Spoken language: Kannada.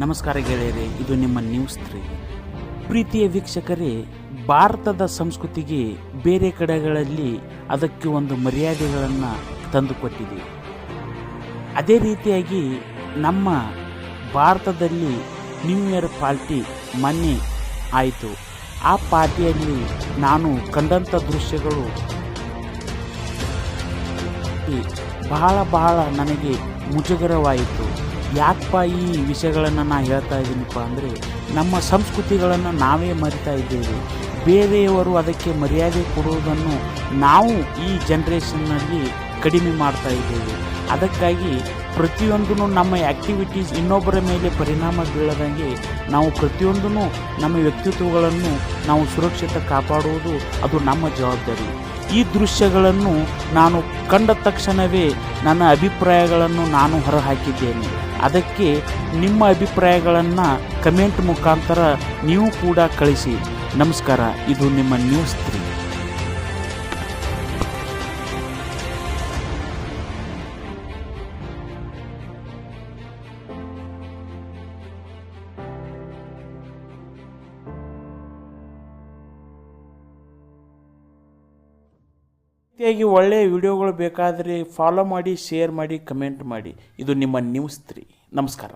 ನಮಸ್ಕಾರ ಗೆಳೆಯರೆ, ಇದು ನಿಮ್ಮ ನ್ಯೂಸ್ ತ್ರೀ ಪ್ರೀತಿಯ ವೀಕ್ಷಕರೇ, ಭಾರತದ ಸಂಸ್ಕೃತಿಗೆ ಬೇರೆ ಕಡೆಗಳಲ್ಲಿ ಅದಕ್ಕೆ ಒಂದು ಮರ್ಯಾದೆಗಳನ್ನು ತಂದುಕೊಟ್ಟಿದೆ. ಅದೇ ರೀತಿಯಾಗಿ ನಮ್ಮ ಭಾರತದಲ್ಲಿ ನ್ಯೂ ಇಯರ್ ಪಾರ್ಟಿ ಮೊನ್ನೆ ಆಯಿತು. ಆ ಪಾರ್ಟಿಯಲ್ಲಿ ನಾನು ಕಂಡಂಥ ದೃಶ್ಯಗಳು ಬಹಳ ಬಹಳ ನನಗೆ ಮುಜುಗರವಾಯಿತು. ಯಾಕಪ್ಪ ಈ ವಿಷಯಗಳನ್ನು ನಾನು ಹೇಳ್ತಾ ಇದ್ದೀನಪ್ಪ ಅಂದರೆ ನಮ್ಮ ಸಂಸ್ಕೃತಿಗಳನ್ನು ನಾವೇ ಮರಿತಾ ಇದ್ದೇವೆ. ಬೇರೆಯವರು ಅದಕ್ಕೆ ಮರ್ಯಾದೆ ಕೊಡುವುದನ್ನು ನಾವು ಈ ಜನ್ರೇಷನ್ನಲ್ಲಿ ಕಡಿಮೆ ಮಾಡ್ತಾ ಇದ್ದೇವೆ. ಅದಕ್ಕಾಗಿ ಪ್ರತಿಯೊಂದೂ ನಮ್ಮ ಆ್ಯಕ್ಟಿವಿಟೀಸ್ ಇನ್ನೊಬ್ಬರ ಮೇಲೆ ಪರಿಣಾಮ ಬೀಳದಂಗೆ ನಾವು ಪ್ರತಿಯೊಂದೂ ನಮ್ಮ ವ್ಯಕ್ತಿತ್ವಗಳನ್ನು ನಾವು ಸುರಕ್ಷಿತ ಕಾಪಾಡುವುದು ಅದು ನಮ್ಮ ಜವಾಬ್ದಾರಿ. ಈ ದೃಶ್ಯಗಳನ್ನು ನಾನು ಕಂಡ ತಕ್ಷಣವೇ ನನ್ನ ಅಭಿಪ್ರಾಯಗಳನ್ನು ನಾನು ಹೊರಹಾಕಿದ್ದೇನೆ. ಅದಕ್ಕೆ ನಿಮ್ಮ ಅಭಿಪ್ರಾಯಗಳನ್ನು ಕಮೆಂಟ್ ಮುಖಾಂತರ ನೀವು ಕೂಡ ಕಳಿಸಿ. ನಮಸ್ಕಾರ ಇದು ನಿಮ್ಮ ನ್ಯೂಸ್ ತ್ರೀ. ರೀತಿಯಾಗಿ ಒಳ್ಳೆಯ ವಿಡಿಯೋಗಳು ಬೇಕಾದರೆ ಫಾಲೋ ಮಾಡಿ ಶೇರ್ ಮಾಡಿ ಕಮೆಂಟ್ ಮಾಡಿ. ಇದು ನಿಮ್ಮ ನ್ಯೂಸ್ ತ್ರೀ ನಮಸ್ಕಾರ.